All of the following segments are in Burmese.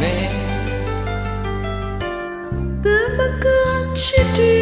မယ်ဘဘကချစ်တယ်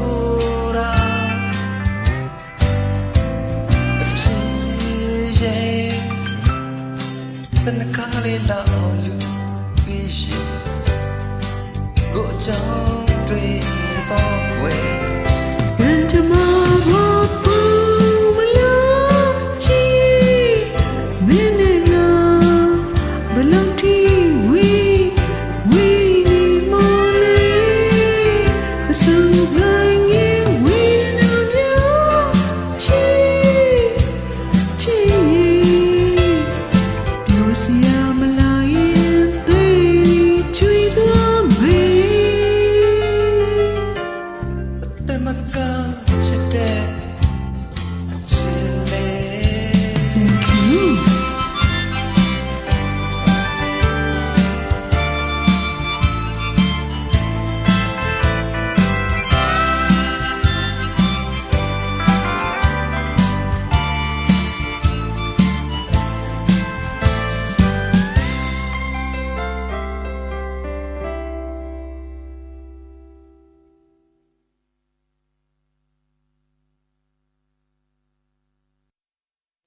တနခါလေးလောက်လူပြီးရှင်ကိုအကြောင်းတွေပေါ့ဝဲ And tomorrow 苏格。down below.